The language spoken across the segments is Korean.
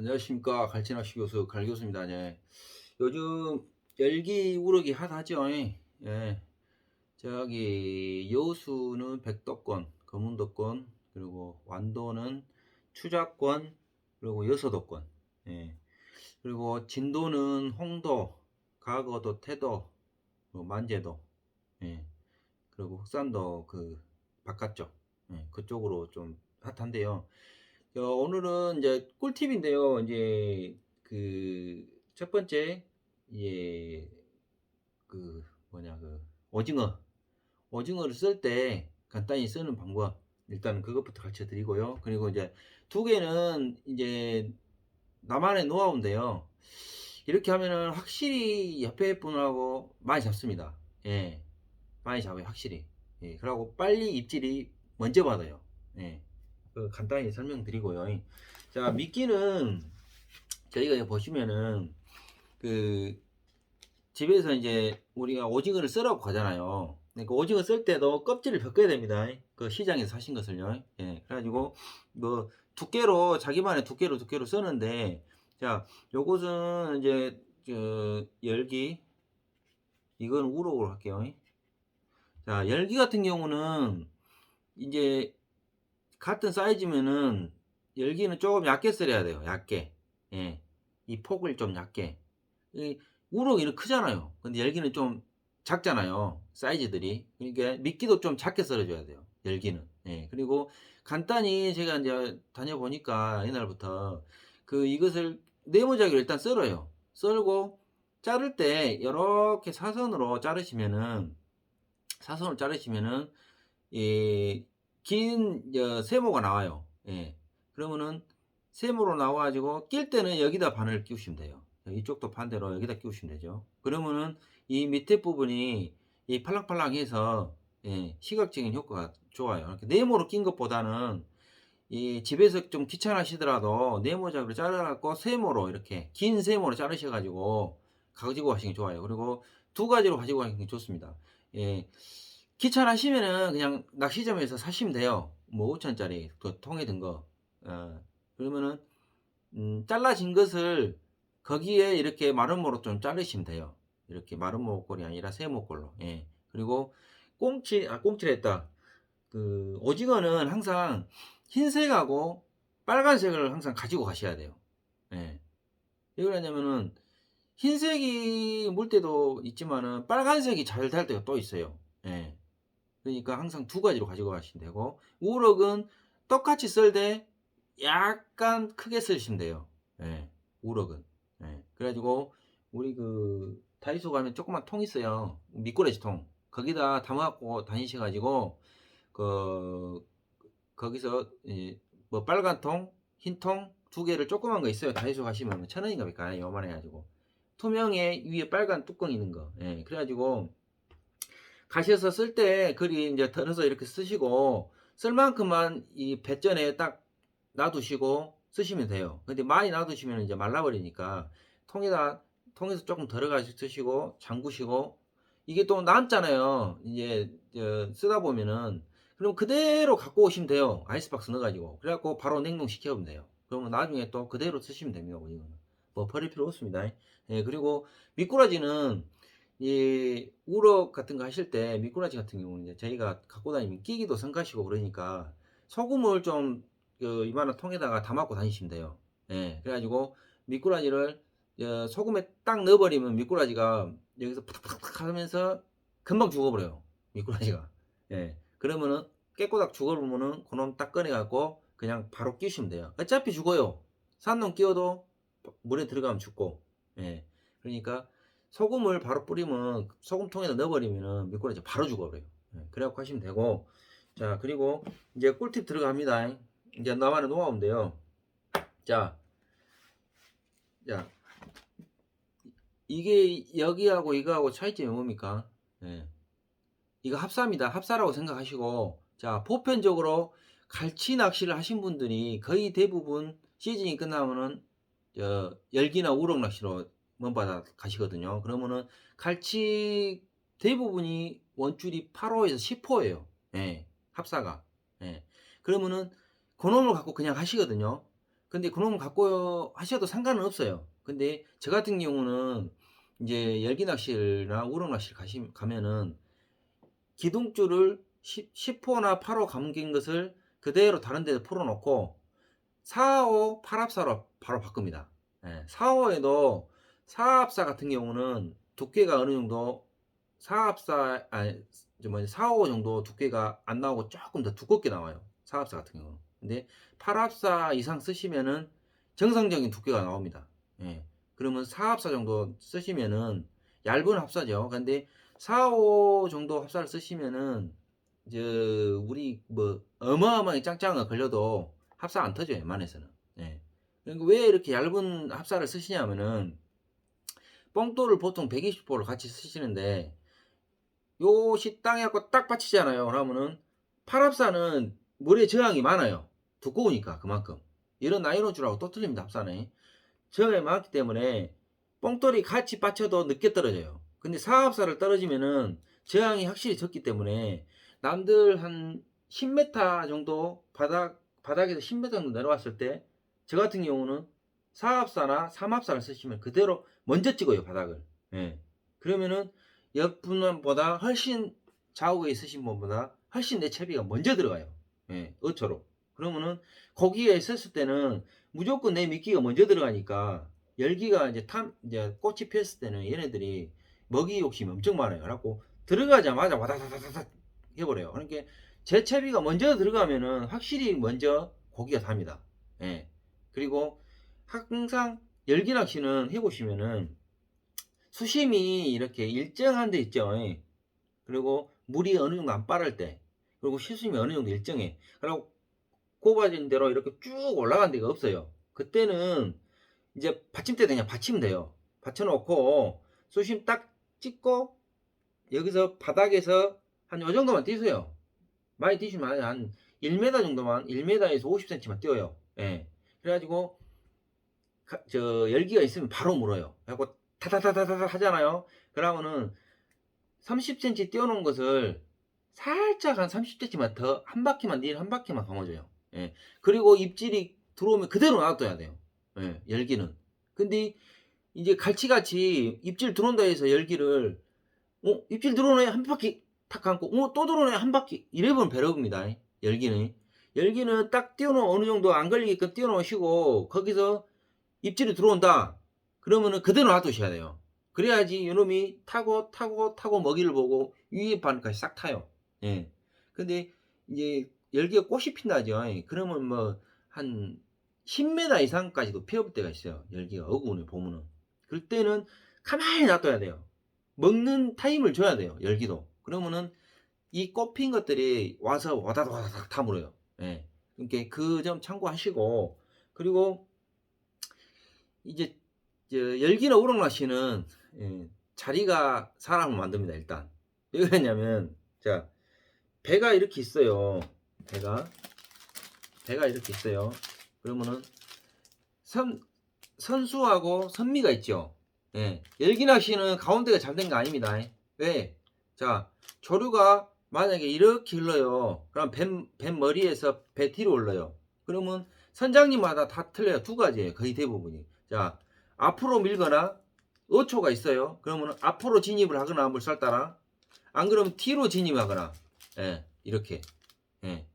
안녕하십니까 갈치낚시 교수 갈 교수입니다. 예. 요즘 열기 우럭이 핫하죠. 예. 저기 여수는 백도권, 검은도권, 그리고 완도는 추자권, 그리고 여서도권. 예. 그리고 진도는 홍도, 가거도, 태도, 뭐 만제도. 예. 그리고 흑산도 그 바깥쪽. 예. 그쪽으로 좀 핫한데요. 어, 오늘은 이제 꿀팁인데요. 이제 그 첫 번째 예, 그 뭐냐 그 오징어 오징어를 쓸 때 간단히 쓰는 방법 일단 그것부터 가르쳐 드리고요. 그리고 이제 두 개는 이제 나만의 노하우인데요. 이렇게 하면은 확실히 옆에 분하고 많이 잡습니다. 예, 많이 잡아요 확실히. 예, 그리고 빨리 입질이 먼저 받아요. 예. 그 간단히 설명드리고요. 자, 미끼는 저희가 보시면은 그 집에서 이제 우리가 오징어를 썰라고 가잖아요. 그러니까 오징어 쓸 때도 껍질을 벗겨야 됩니다. 그 시장에서 사신 것을요. 예, 그래가지고 뭐 두께로 자기만의 두께로 두께로 쓰는데 자, 요것은 이제 저 열기 이건 우럭으로 할게요. 자, 열기 같은 경우는 이제 같은 사이즈면은 열기는 조금 얇게 썰어야 돼요. 얇게. 예. 이 폭을 좀 얇게. 이 우럭이는 크잖아요. 근데 열기는 좀 작잖아요. 사이즈들이. 그러니까 미끼도 좀 작게 썰어줘야 돼요. 열기는. 예. 그리고 간단히 제가 이제 다녀보니까 옛날부터 그 이것을 네모자기로 일단 썰어요. 썰고 자를 때 이렇게 사선으로 자르시면은 사선으로 자르시면은 이 긴 어, 세모가 나와요. 예. 그러면은 세모로 나와가지고 낄 때는 여기다 바늘을 끼우시면 돼요. 이쪽도 반대로 여기다 끼우시면 되죠. 그러면은 이 밑에 부분이 이 팔랑팔랑해서 예, 시각적인 효과가 좋아요. 이렇게 네모로 낀 것보다는 이 집에서 좀 귀찮으시더라도 네모작으로 잘라갖고 세모로 이렇게 긴 세모로 자르셔가지고 가지고 가시는 게 좋아요. 그리고 두 가지로 가지고 가시는 게 좋습니다. 예. 귀찮으시면은 그냥 낚시점에서 사시면 돼요. 뭐 5천짜리 그 통에 든 거. 어, 그러면은 음, 잘라진 것을 거기에 이렇게 마름모로 좀 자르시면 돼요. 이렇게 마름모꼴이 아니라 세모꼴로. 예. 그리고 꽁치 아 꽁치를 했다. 그 오징어는 항상 흰색하고 빨간색을 항상 가지고 가셔야 돼요. 예. 왜 그러냐면은 흰색이 물 때도 있지만은 빨간색이 잘 달 때가 또 있어요. 예. 그러니까 항상 두 가지로 가지고 가시면 되고 우럭은 똑같이 썰때 약간 크게 쓰시면 돼요. 예, 우럭은. 예, 그래가지고 우리 그 다이소 가면 조그만 통 있어요. 미꾸라지 통. 거기다 담아갖고 다니셔가지고 그 거기서 이, 뭐 빨간 통, 흰 통 두 개를 조그만 거 있어요. 다이소 가시면 천 원인가 밖에 요만해가지고 투명에 위에 빨간 뚜껑 있는 거. 예, 그래가지고 가셔서 쓸 때 글이 이제 덜어서 이렇게 쓰시고 쓸 만큼만 이 배전에 딱 놔두시고 쓰시면 돼요. 근데 많이 놔두시면 이제 말라버리니까 통에다 통에서 조금 덜어가지고 쓰시고 잠그시고 이게 또 남잖아요. 이제 쓰다 보면은 그럼 그대로 갖고 오시면 돼요. 아이스박스 넣어가지고 그래갖고 바로 냉동시켜보면 돼요. 그러면 나중에 또 그대로 쓰시면 됩니다. 이거는 뭐 버릴 필요 없습니다. 예, 그리고 미꾸라지는 이 우럭 같은 거 하실 때 미꾸라지 같은 경우는 이제 저희가 갖고 다니면 끼기도 성가시고 그러니까 소금을 좀 그 이만한 통에다가 담아갖고 다니시면 돼요. 예, 그래가지고 미꾸라지를 어, 소금에 딱 넣어버리면 미꾸라지가 여기서 팍팍팍 하면서 금방 죽어버려요. 미꾸라지가. 예, 그러면은 깨꼬닥 죽어보면은 그놈 딱 꺼내갖고 그냥 바로 끼우시면 돼요. 어차피 죽어요. 산놈 끼워도 물에 들어가면 죽고. 예, 그러니까 소금을 바로 뿌리면 소금통에다 넣어버리면 미꾸라지 바로 죽어버려요. 예, 그래갖고 하시면 되고 자 그리고 이제 꿀팁 들어갑니다. 이제 나만의 노하우인데요. 자, 자 이게 여기하고 이거하고 차이점이 뭡니까? 예. 이거 합사입니다. 합사라고 생각하시고 자 보편적으로 갈치 낚시를 하신 분들이 거의 대부분 시즌이 끝나면은 저 열기나 우럭 낚시로 먼바다 가시거든요. 그러면은 갈치 대부분이 원줄이 8호에서 10호예요. 예, 합사가. 예. 그러면은 그놈을 갖고 그냥 하시거든요. 근데 그놈 갖고 하셔도 상관은 없어요. 근데 저 같은 경우는 이제 열기 낚시나 우럭 낚시를 가시, 가면은 기둥줄을 10, 10 호나 8호 감긴 것을 그대로 다른 데에 풀어놓고 4호 8합사로 바로 바꿉니다. 예, 4호에도 4합사 같은 경우는 두께가 어느 정도 4합사 아니 저 뭐지 4호 정도 두께가 안 나오고 조금 더 두껍게 나와요. 4합사 같은 경우는. 근데 8합사 이상 쓰시면은 정상적인 두께가 나옵니다. 예. 그러면 4합사 정도 쓰시면은 얇은 합사죠. 근데 4, 5 정도 합사를 쓰시면은 저 우리 뭐 어마어마하게 짱짱한 거 걸려도 합사 안 터져요. 웬만해서는. 예. 그러니까 왜 이렇게 얇은 합사를 쓰시냐면은 뽕돌을 보통 120호를 같이 쓰시는데 요 식당에 갖고 딱 받치잖아요. 그러면은 8합사는 물에 저항이 많아요. 두꺼우니까 그만큼. 이런 나이론 줄하고 또 틀립니다. 합사는. 저항이 많기 때문에 뽕돌이 같이 받쳐도 늦게 떨어져요. 근데 4합사를 떨어지면은 저항이 확실히 적기 때문에 남들 한 10m 정도 바닥 바닥에서 10m 정도 내려왔을 때 저 같은 경우는 4합사나 3합사를 쓰시면 그대로 먼저 찍어요 바닥을. 예. 그러면은 옆분보다 훨씬 좌우에 있으신 분보다 훨씬 내 채비가 먼저 들어가요. 예, 어초로. 그러면은 거기에 있었을 때는 무조건 내 미끼가 먼저 들어가니까 열기가 이제 탐 이제 꽃이 피었을 때는 얘네들이 먹이 욕심이 엄청 많아요. 그래갖고 들어가자마자 와다다다다닥 해버려요. 그러니까 제 채비가 먼저 들어가면은 확실히 먼저 고기가 답니다. 예. 그리고 항상 열기 낚시는 해보시면은 수심이 이렇게 일정한 데 있죠. 예. 그리고 물이 어느 정도 안 빠를 때, 그리고 시수심이 어느 정도 일정해. 그리고 꼽아진 대로 이렇게 쭉 올라간 데가 없어요. 그때는 이제 받침대 그냥 받치면 돼요. 받쳐놓고 수심 딱 찍고 여기서 바닥에서 한 요 정도만 뛰세요. 많이 뛰시면 한 1m 정도만 1m에서 50cm만 뛰어요. 예. 그래가지고 가- 저 열기가 있으면 바로 물어요. 그래갖고 타다다다다 하잖아요. 그러면은 30cm 띄워놓은 것을 살짝 한 30cm만 더 한 바퀴만 닐한 바퀴만 감아줘요. 예. 그리고 입질이 들어오면 그대로 놔둬야 돼요. 예, 열기는. 근데 이제 갈치같이 입질 들어온다 해서 열기를 어 입질 들어오네 한 바퀴 탁 감고 어또 들어오네 한 바퀴 이래보면 배럭입니다. 열기는 열기는 딱 띄워놓 어느 정도 안 걸리게끔 띄워놓으시고 거기서 입질이 들어온다. 그러면은 그대로 놔두셔야 돼요. 그래야지 요놈이 타고 타고 타고 먹이를 보고 위에 반까지 싹 타요. 예. 근데 이제 열기가 꽃이 핀다죠. 예. 그러면 뭐 한 10m 이상까지도 피어볼 때가 있어요. 열기가 어구운에 보면은. 그럴 때는 가만히 놔둬야 돼요. 먹는 타임을 줘야 돼요. 열기도. 그러면은 이 꽃핀 것들이 와서 와다닥 와다닥 다 물어요. 예. 그러니까 그 점 참고하시고 그리고 이제 저 열기나 우럭낚시는 예, 자리가 사람을 만듭니다. 일단 왜 그러냐면 자 배가 이렇게 있어요. 배가 배가 이렇게 있어요. 그러면은 선 선수하고 선미가 있죠. 예. 열기 낚시는 가운데가 잘된 거 아닙니다. 왜? 자, 조류가 만약에 이렇게 흘러요. 그럼 뱀, 뱀 머리에서 배 뒤로 올라요. 그러면 선장님마다 다 틀려요. 두 가지예요. 거의 대부분이. 자, 앞으로 밀거나 어초가 있어요. 그러면 앞으로 진입을 하거나 물살 따라 안 그러면 뒤로 진입하거나 예, 이렇게 예.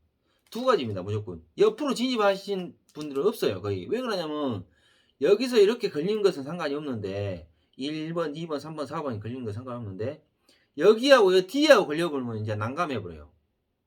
두 가지입니다. 무조건. 옆으로 진입하신 분들은 없어요. 거의. 왜 그러냐면 여기서 이렇게 걸리는 것은 상관이 없는데 1번, 2번, 3번, 4번이 걸리는 건 상관없는데 여기하고 여 뒤하고 걸려버리면 이제 난감해버려요.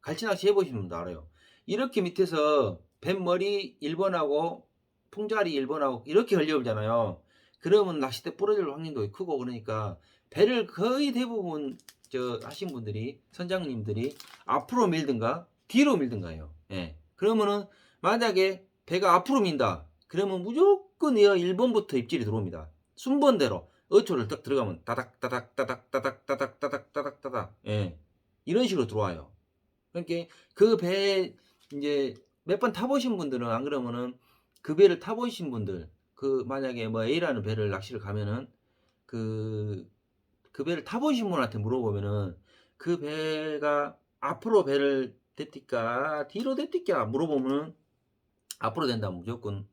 갈치낚시 분도 알아요. 이렇게 밑에서 뱀머리 1번하고 풍자리 1번하고 이렇게 걸려버리잖아요. 그러면 낚싯대 부러질 확률도 크고 그러니까 배를 거의 대부분 저 하신 분들이 선장님들이 앞으로 밀든가 뒤로 밀든가요. 예. 그러면은 만약에 배가 앞으로 민다. 그러면 무조건 이 1번부터 입질이 들어옵니다. 순번대로 어초를 딱 들어가면 따닥 따닥 따닥 따닥 따닥 따닥 따닥 따닥 예. 이런 식으로 들어와요. 그러니까 그 배 이제 몇 번 타보신 분들은 안 그러면은 그 배를 타보신 분들 그 만약에 뭐 A라는 배를 낚시를 가면은 그, 그 배를 타보신 분한테 물어보면은 그 배가 앞으로 배를 대띠까 뒤로 대띠까 물어보면은 앞으로 된다면 무조건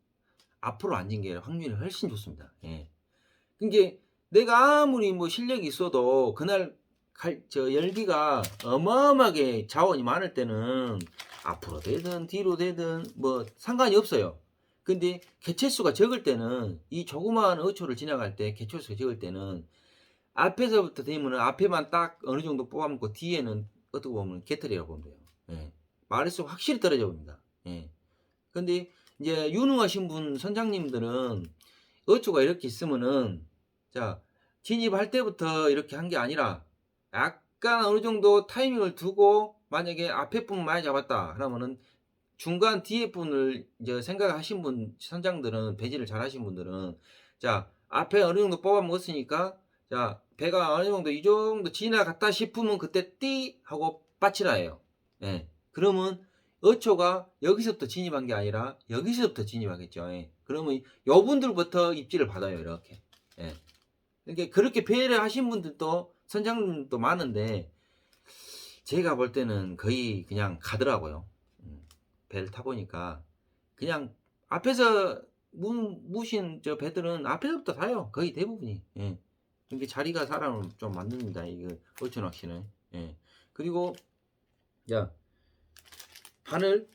앞으로 앉은 게 확률이 훨씬 좋습니다. 예. 이게 내가 아무리 뭐 실력이 있어도 그날 갈, 저 열기가 어마어마하게 자원이 많을 때는 앞으로 되든 뒤로 되든 뭐 상관이 없어요. 근데 개체수가 적을 때는 이 조그마한 어초를 지나갈 때 개체수가 적을 때는 앞에서부터 되면은 앞에만 딱 어느 정도 뽑아먹고 뒤에는 어떻게 보면 개털이라고 보면 돼요. 예. 마리수가 확실히 떨어져 봅니다. 예. 근데 이제 유능하신 분 선장님들은 어초가 이렇게 있으면은 자 진입할 때부터 이렇게 한 게 아니라 약간 어느 정도 타이밍을 두고 만약에 앞에 분 많이 잡았다 그러면은 중간 뒤에 분을 이제 생각하신 분 선장들은 배지를 잘 하신 분들은 자 앞에 어느 정도 뽑아 먹었으니까 자 배가 어느 정도 이 정도 지나갔다 싶으면 그때 띠 하고 빠치라예요. 예. 그러면 어초가 여기서부터 진입한 게 아니라 여기서부터 진입하겠죠. 예. 그러면 요분들부터 입지를 받아요. 이렇게. 예. 이렇게 그렇게 배를 하신 분들도 선장님도 많은데 제가 볼 때는 거의 그냥 가더라고요. 음, 배를 타보니까 그냥 앞에서 무, 무신 저 배들은 앞에서부터 타요. 거의 대부분이. 예. 이게 자리가 사람을 좀 만듭니다. 이거 얼추 낚시는. 예. 그리고 야 바늘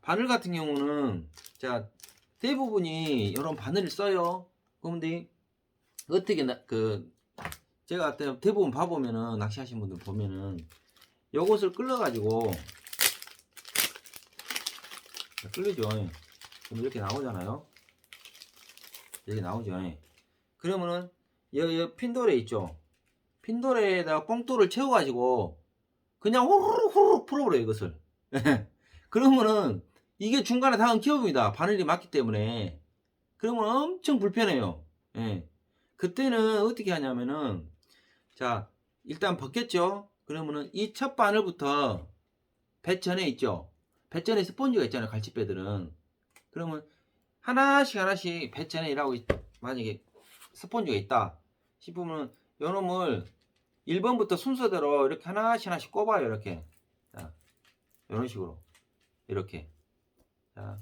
바늘 같은 경우는 자 대부분이 이런 바늘을 써요. 그런데 어떻게 나, 그 제가 대- 대부분 봐보면은 낚시하신 분들 보면은 요것을 끌어가지고 자, 끌리죠. 그럼 이렇게 나오잖아요. 이렇게 나오죠. 그러면은 여, 여 핀돌에 있죠. 핀돌에다가 뽕돌을 채워가지고 그냥 후루룩 후루룩 풀어버려요 이것을. 그러면은 이게 중간에 다 엉켜봅니다. 바늘이 맞기 때문에. 그러면 엄청 불편해요. 예. 그때는 어떻게 하냐면은 자 일단 벗겼죠. 그러면은 이 첫 바늘부터 배천에 있죠. 배천에 스펀지가 있잖아요. 갈치배들은. 그러면 하나씩 하나씩 배천에 일하고 있- 만약에 스펀지가 있다 싶으면 요 놈을 1번부터 순서대로 이렇게 하나씩 하나씩 꼽아요. 이렇게. 자, 이런 식으로. 이렇게. 자,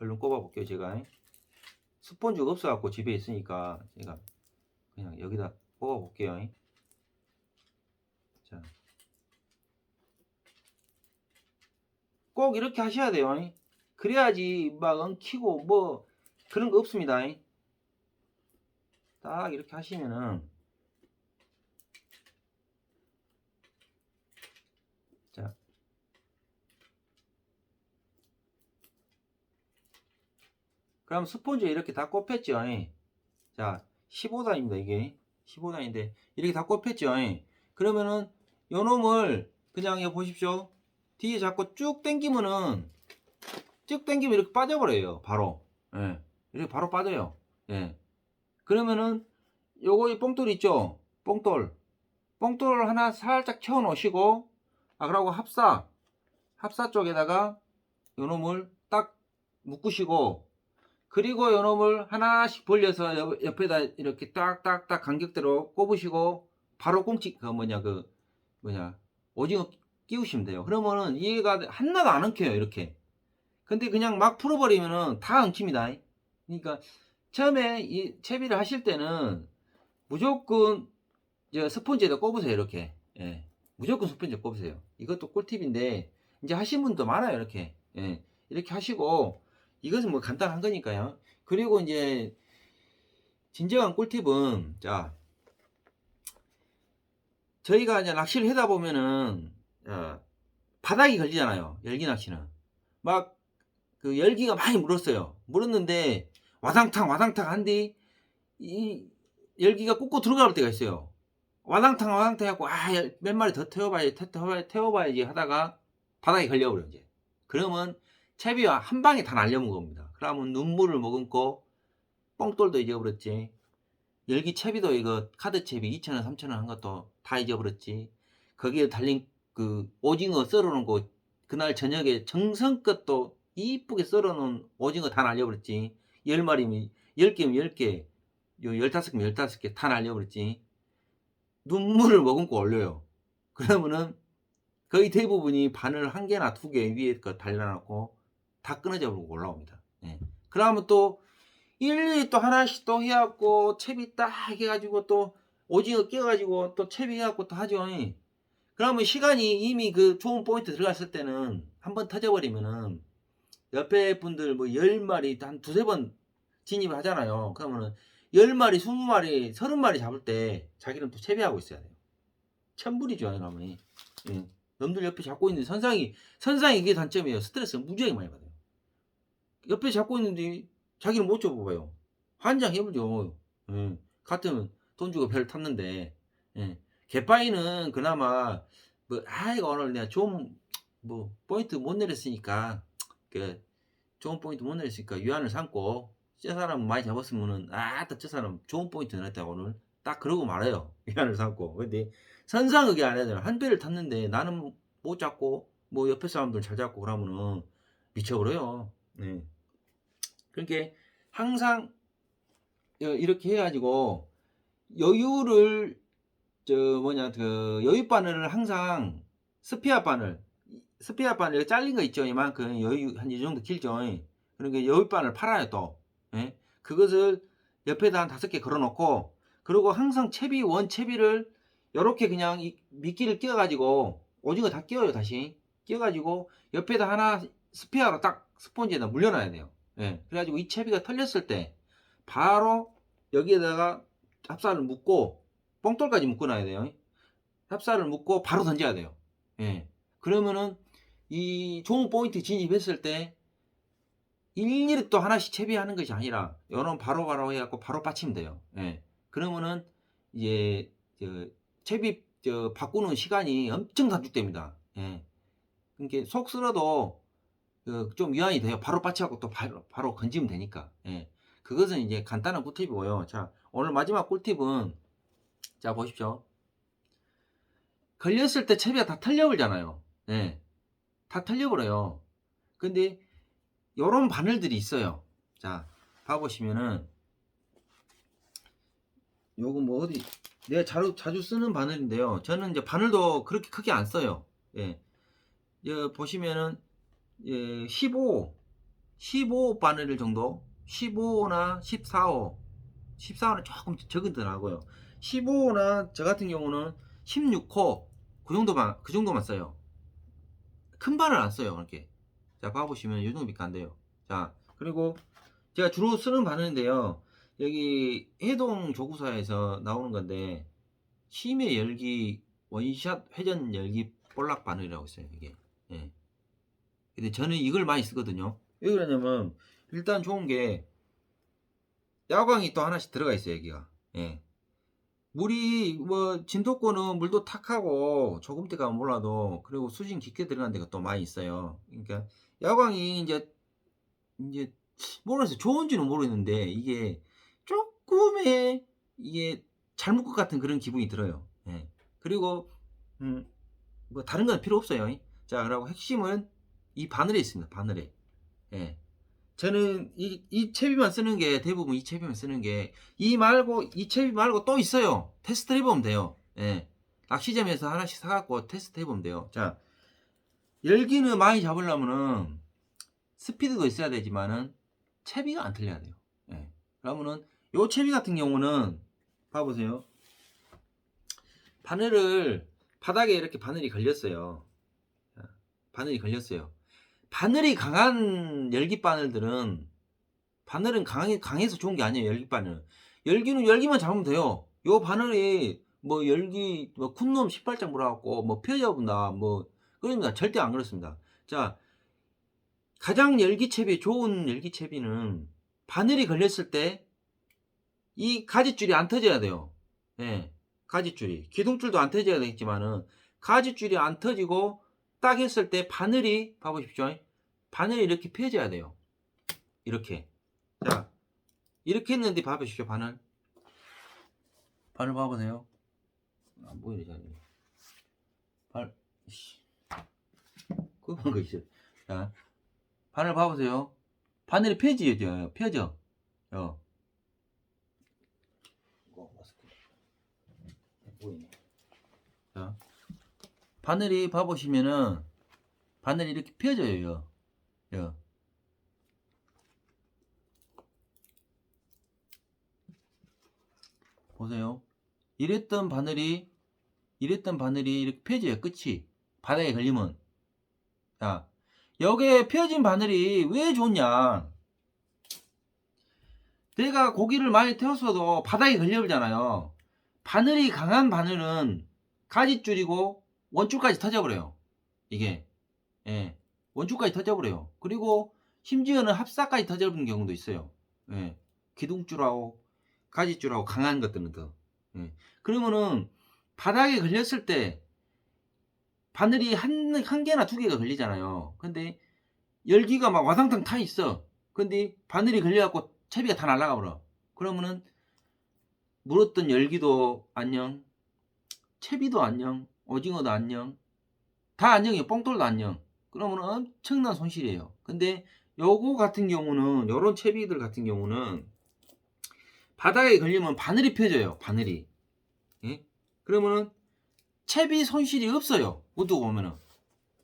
얼른 꼽아 볼게요. 제가. 스펀지가 없어갖고 집에 있으니까 제가 그냥 여기다 뽑아 볼게요. 자. 꼭 이렇게 하셔야 돼요. 그래야지 막 엉키고 뭐 그런 거 없습니다. 딱 이렇게 하시면은 자. 그럼 스폰지에 이렇게 다 꼽혔죠. 자, 15단입니다, 이게. 15단인데, 이렇게 다 꼽혔죠. 그러면은, 요 놈을, 그냥 여기 보십시오. 뒤에 잡고 쭉 당기면은, 쭉 당기면 이렇게 빠져버려요, 바로. 예. 이렇게 바로 빠져요. 예. 그러면은, 요거 이 뽕돌 있죠? 뽕돌. 뽕돌 하나 살짝 채워 놓으시고, 아, 그러고 합사. 합사 쪽에다가 요 놈을 딱 묶으시고, 그리고 요 놈을 하나씩 벌려서 옆- 옆에다 이렇게 딱딱딱 간격대로 꼽으시고 바로 꽁치 그 뭐냐 그 뭐냐 오징어 끼우시면 돼요. 그러면은 얘가 하나도 안 엉켜요 이렇게. 근데 그냥 막 풀어버리면은 다 엉킵니다. 그러니까 처음에 이 채비를 하실 때는 무조건 저 스펀지에다 꼽으세요 이렇게. 예. 무조건 스펀지에 꼽으세요. 이것도 꿀팁인데 이제 하신 분도 많아요 이렇게. 예. 이렇게 하시고 이것은 뭐 간단한 거니까요. 그리고 이제 진정한 꿀팁은 자 저희가 이제 낚시를 하다 보면은 어, 바닥이 걸리잖아요. 열기 낚시는 막 그 열기가 많이 물었어요. 물었는데 와당탕 와당탕 한뒤 이 열기가 꽂고 들어갈 때가 있어요. 와당탕 와당탕 해갖고 아몇 마리 더 태워봐야지 태- 태워봐야지, 태워봐야지 하다가 바닥에 걸려버려 이제. 그러면 채비와 한 방에 다 날려먹은 겁니다. 그러면 눈물을 머금고 뻥돌도 잊어버렸지. 열기 채비도 이거 카드 채비 2,000원, 3,000원 한 것도 다 잊어버렸지. 거기에 달린 그 오징어 썰어놓은 거 그날 저녁에 정성껏 또 이쁘게 썰어놓은 오징어 다 날려버렸지. 10마리면 10개면 10개, 요 15개면 15개 다 날려버렸지. 눈물을 머금고 올려요. 그러면은 거의 대부분이 바늘 한 개나 두 개 위에 거 달려놓고 다 끊어져 버리고 올라옵니다. 예. 그러면 또 일일이 또 하나씩 또 해갖고 채비 딱 해가지고 또 오징어 끼워가지고 또 채비 해갖고 또 하죠. 그러면 시간이 이미 그 좋은 포인트 들어갔을 때는 한 번 터져버리면은 옆에 분들 뭐 10마리 한 두세 번 진입을 하잖아요. 그러면은 10마리, 20마리, 30마리 잡을 때 자기는 또 채비하고 있어야 돼요. 천불이죠, 이러면. 예. 남들 옆에 잡고 있는데 선상이, 선상이 이게 단점이에요. 스트레스 무지하게 많이 받아요. 옆에 잡고 있는데 자기는 못 잡아봐요. 환장해버려. 예. 같으면 돈 주고 별 탔는데, 예. 개빠이는 그나마, 뭐, 아, 이거 오늘 내가 좀, 뭐, 포인트 못 내렸으니까, 그, 좋은 포인트 못 내렸으니까 유한을 삼고, 저 사람 많이 잡았으면은, 아, 저 사람 좋은 포인트 냈다, 오늘. 딱 그러고 말아요. 유한을 삼고. 근데, 선상 그게 돼요. 한 배를 탔는데 나는 못 잡고, 뭐, 옆에 사람들 잘 잡고 그러면은 미쳐버려요. 네. 그러니까, 항상, 어, 이렇게 해가지고, 여유를, 저, 뭐냐, 그, 여유 바늘을 항상, 스피아 바늘, 스피아 바늘 이거 잘린 거 있죠? 이만큼 여유, 한 이 정도 길죠? 그러니까 여유 바늘 팔아요, 또. 예? 그것을 옆에다 한 다섯 개 걸어 놓고, 그리고 항상 채비, 원 채비를, 요렇게 그냥 이 미끼를 끼워가지고, 오징어 다 끼워요, 다시. 끼워가지고, 옆에다 하나 스피아로 딱 스폰지에다 물려놔야 돼요. 예. 그래가지고 이 채비가 털렸을 때, 바로 여기에다가 합살을 묶고, 뽕돌까지 묶어놔야 돼요. 합살을 묶고 바로 던져야 돼요. 예. 그러면은 이 좋은 포인트 진입했을 때 일일이 또 하나씩 채비하는 것이 아니라 요런 바로바로 해갖고 바로 빠치면 돼요. 예. 그러면은 이제 저 채비 저 바꾸는 시간이 엄청 단축됩니다. 예. 그러니까 속 쓸어도 그좀 위안이 돼요. 바로 빠치하고 또 바로 바로 건지면 되니까. 예. 그것은 이제 간단한 꿀팁이고요. 자 오늘 마지막 꿀팁은 자 보십시오. 걸렸을 때 채비가 다 털려버리잖아요. 예. 다 털려버려요. 근데 요런 바늘들이 있어요. 자, 봐보시면은 요거 뭐 어디 내가 자주 자주 쓰는 바늘인데요. 저는 이제 바늘도 그렇게 크게 안 써요. 예. 여 보시면은 예, 15 15 바늘 정도 15나 14호 14호는 조금 적은 더 나고요. 15나 저 같은 경우는 16호 그 정도만 그 정도만 써요. 큰 바늘 안 써요. 이렇게. 자, 봐보시면 이 정도밖에 안 돼요. 자, 그리고 제가 주로 쓰는 바늘인데요. 여기 해동 조구사에서 나오는 건데 심해 열기 원샷 회전 열기 볼락 바늘이라고 있어요. 이게. 예. 근데 저는 이걸 많이 쓰거든요. 왜 그러냐면 일단 좋은 게 야광이 또 하나씩 들어가 있어요. 여기가. 예. 물이 뭐 진토권은 물도 탁하고 조금 때가 몰라도 그리고 수심 깊게 들어간 데가 또 많이 있어요. 그러니까 야광이 이제 이제 모르겠어요. 좋은지는 모르겠는데 이게 조금의 이게 잘못 것 같은 그런 기분이 들어요. 예. 그리고 음, 뭐 다른 건 필요 없어요. 자, 그리고 핵심은 이 바늘에 있습니다. 바늘에. 예. 저는 이, 이 채비만 쓰는 게 대부분 이 채비만 쓰는 게 이 말고 이 채비 말고 또 있어요. 테스트 해보면 돼요. 예. 낚시점에서 하나씩 사갖고 테스트 해보면 돼요. 자, 열기는 많이 잡으려면은 스피드도 있어야 되지만은 채비가 안 틀려야 돼요. 예. 그러면은 요 채비 같은 경우는 봐보세요. 바늘을 바닥에 이렇게 바늘이 걸렸어요. 자, 바늘이 걸렸어요. 바늘이 강한 열기 바늘들은 바늘은 강해, 강해서 좋은 게 아니에요. 열기 바늘. 열기는 열기만 잡으면 돼요. 요 바늘이 뭐 열기 뭐 쿤놈 18장 물어갖고 뭐 펴져본다 뭐 그럽니다. 절대 안 그렇습니다. 자 가장 열기채비 좋은 열기채비는 바늘이 걸렸을 때 이 가지줄이 안 터져야 돼요. 예, 가지줄이 기둥줄도 안 터져야 되겠지만은 가지줄이 안 터지고 딱 했을 때 바늘이 봐보십시오. 바늘이 이렇게 펴져야 돼요. 이렇게. 자, 이렇게 했는데 봐보십시오. 바늘. 바늘 봐보세요. 안 보이네 잘. 발, 씨. 그만 거 있어. 자, 바늘 봐보세요. 바늘이 펴지죠. 펴져. 어. 보이네. 자, 바늘이 봐보시면은 바늘이 이렇게 펴져요. 요. 요. 보세요. 이랬던 바늘이 이랬던 바늘이 이렇게 펴져요. 끝이 바닥에 걸리면 자 여기에 펴진 바늘이 왜 좋냐? 내가 고기를 많이 태웠어도 바닥에 걸려버잖아요. 바늘이 강한 바늘은 가지줄이고 원줄까지 터져버려요. 이게 예, 원줄까지 터져버려요. 그리고 심지어는 합사까지 터져버리는 경우도 있어요. 예, 기둥줄하고 가지줄하고 강한 것들은 더. 예. 그러면은 바닥에 걸렸을 때 바늘이 한, 한 개나 두 개가 걸리잖아요. 근데 열기가 막 와당탕 타 있어. 근데 바늘이 걸려갖고 채비가 다 날아가 버려. 그러면은 물었던 열기도 안녕, 채비도 안녕, 오징어도 안녕, 다 안녕이에요. 뽕돌도 안녕. 그러면 엄청난 손실이에요. 근데 요거 같은 경우는 요런 채비들 같은 경우는 바닥에 걸리면 바늘이 펴져요. 바늘이. 예? 그러면은 채비 손실이 없어요. 우두고 보면은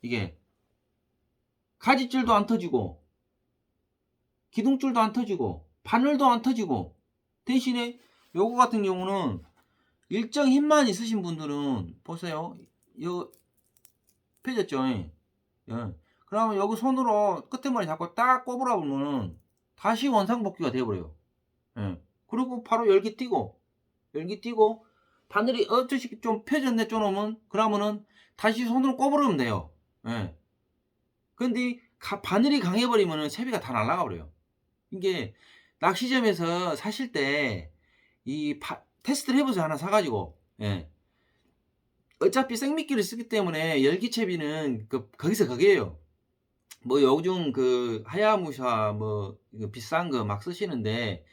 이게 가지줄도 안 터지고 기둥줄도 안 터지고 바늘도 안 터지고 대신에 요거 같은 경우는 일정 힘만 있으신 분들은 보세요. 요 펴졌죠. 예. 그러면 여기 손으로 끝에머리 잡고 딱 꼽으라 보면은 다시 원상복귀가 되어버려요. 예. 그리고 바로 열기 띄고 열기 띄고 바늘이 어쩌시 좀 펴졌네 쪼놓으면 그러면은 다시 손으로 꼽으면 돼요. 예. 근데 가- 바늘이 강해버리면은 채비가 다 날아가 버려요. 이게 낚시점에서 사실 때 이 테스트를 해보세요 하나 사가지고 예. 어차피 생미끼를 쓰기 때문에 열기채비는 그 거기서 거기에요. 뭐 요즘 그 하야무샤 뭐 비싼 거 막 쓰시는데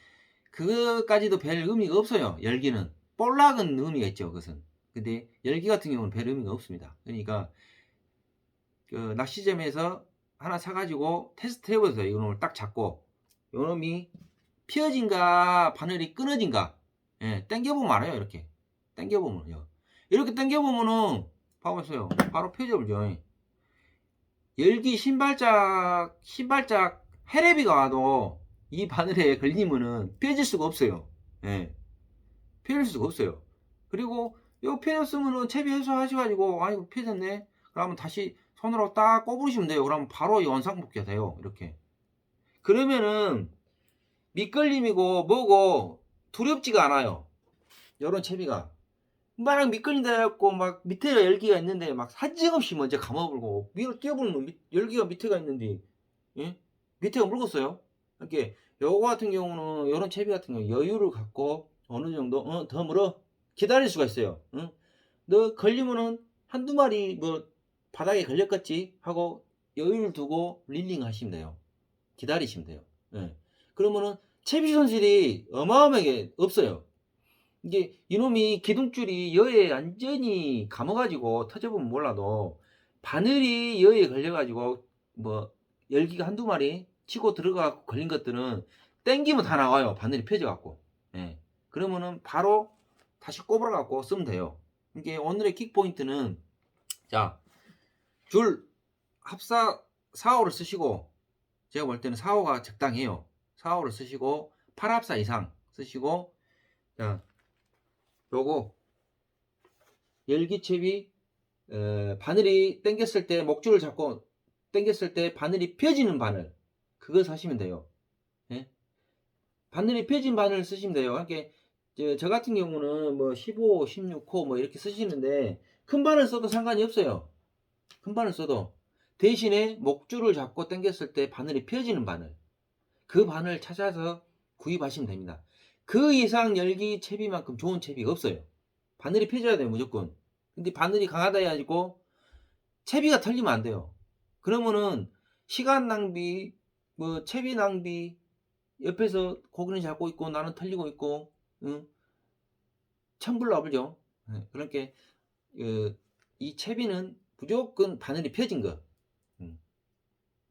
그거까지도 별 의미가 없어요. 열기는 볼락은 의미가 있죠. 그것은. 근데 열기 같은 경우는 별 의미가 없습니다. 그러니까 그 낚시점에서 하나 사가지고 테스트 해보세요. 이놈을 딱 잡고 요놈이 피어진가 바늘이 끊어진가 예, 당겨보면 알아요. 이렇게 당겨보면요. 이렇게 당겨보면은 봐보세요. 바로 펴져버죠. 열기 신발짝 신발짝 헤레비가 와도 이 바늘에 걸리면은 펴질 수가 없어요. 예. 펴질 수가 없어요. 그리고 요 펴졌으면은 채비 해소하셔가지고 아이고 펴졌네. 그러면 다시 손으로 딱 꼽으시면 돼요. 그러면 바로 이 원상복귀가 돼요. 이렇게. 그러면은 밑걸림이고 뭐고 두렵지가 않아요. 요런 채비가. 막 미끌린다 해갖고 막 밑에 열기가 있는데 막 사정없이 먼저 감아불고 위로 뛰어보면 밑- 열기가 밑에가 있는데 예? 밑에가 묽었어요. 이렇게 요거 같은 경우는 요런 채비 같은 경우 여유를 갖고 어느 정도 어, 더 물어 기다릴 수가 있어요. 응? 너 걸리면은 한두 마리 뭐 바닥에 걸렸겠지 하고 여유를 두고 릴링 하시면 돼요. 기다리시면 돼요. 예. 그러면은 채비 손실이 어마어마하게 없어요. 이게 이놈이 기둥줄이 여에 완전히 감아가지고 터져보면 몰라도 바늘이 여에 걸려가지고 뭐 열기가 한두 마리 치고 들어가고 걸린 것들은 땡기면 다 나와요. 바늘이 펴져갖고. 예. 그러면은 바로 다시 꼽아갖고 쓰면 돼요. 이게 오늘의 킥포인트는 자, 줄 합사 4호를 쓰시고 제가 볼 때는 4호가 적당해요. 4호를 쓰시고 8합사 이상 쓰시고 자, 요거 열기채비 어, 바늘이 당겼을 때 목줄을 잡고 당겼을 때 바늘이 펴지는 바늘 그거 사시면 돼요. 예? 바늘이 펴진 바늘 쓰시면 돼요. 그러니까 저, 저 같은 경우는 뭐 15, 16호 뭐 이렇게 쓰시는데 큰 바늘 써도 상관이 없어요. 큰 바늘 써도 대신에 목줄을 잡고 당겼을 때 바늘이 펴지는 바늘 그 바늘 찾아서 구입하시면 됩니다. 그 이상 열기 채비만큼 좋은 채비가 없어요. 바늘이 펴져야 돼요, 무조건. 근데 바늘이 강하다 해가지고 채비가 털리면 안 돼요. 그러면은 시간 낭비, 뭐 채비 낭비, 옆에서 고기는 잡고 있고 나는 털리고 있고, 응? 천불 나불죠. 예, 그러니까 그, 이 채비는 무조건 바늘이 펴진 거, 음.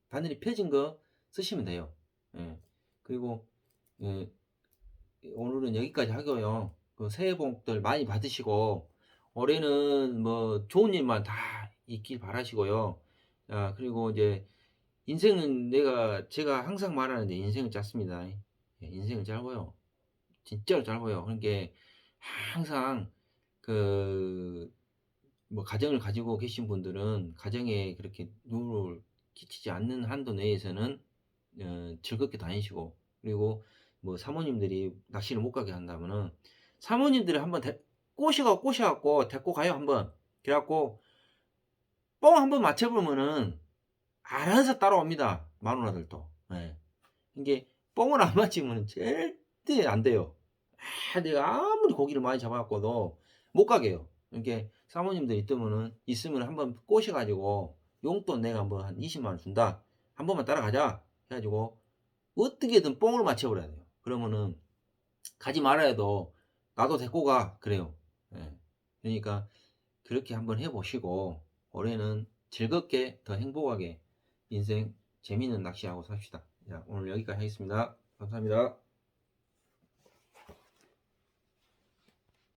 바늘이 펴진 거 쓰시면 돼요. 예. 그리고 예, 오늘은 여기까지 하고요. 그 새해 복들 많이 받으시고 올해는 뭐 좋은 일만 다 있길 바라시고요. 아, 그리고 이제 인생은 내가 제가 항상 말하는데 인생은 짧습니다. 예, 인생은 짧아요. 진짜로 짧아요. 그러니까 항상 그 뭐 가정을 가지고 계신 분들은 가정에 그렇게 누를 끼치지 않는 한도 내에서는 어 즐겁게 다니시고 그리고 뭐 사모님들이 낚시를 못 가게 한다면은 사모님들을 한번 데 꼬셔 갖고 꼬셔 갖고 데리고 가요 한번. 그래 갖고 뽕 한번 맞춰 보면은 알아서 따라옵니다 마누라들도. 예. 이게 뽕을 안 맞추면은 절대 안 돼요. 아 내가 아무리 고기를 많이 잡아 갖고도 못 가게 해요. 이렇게 사모님들 있으면은 있으면 한번 꼬셔 가지고 용돈 내가 뭐한200,000원 준다. 한 번만 따라가자. 해 가지고 어떻게든 뽕을 맞춰 버려야 돼요. 그러면은 가지 말아 해도 나도 데리고 가. 그래요. 예. 그러니까 그렇게 한번 해 보시고 올해는 즐겁게 더 행복하게 인생 재미있는 낚시하고 삽시다. 자 오늘 여기까지 하겠습니다. 감사합니다.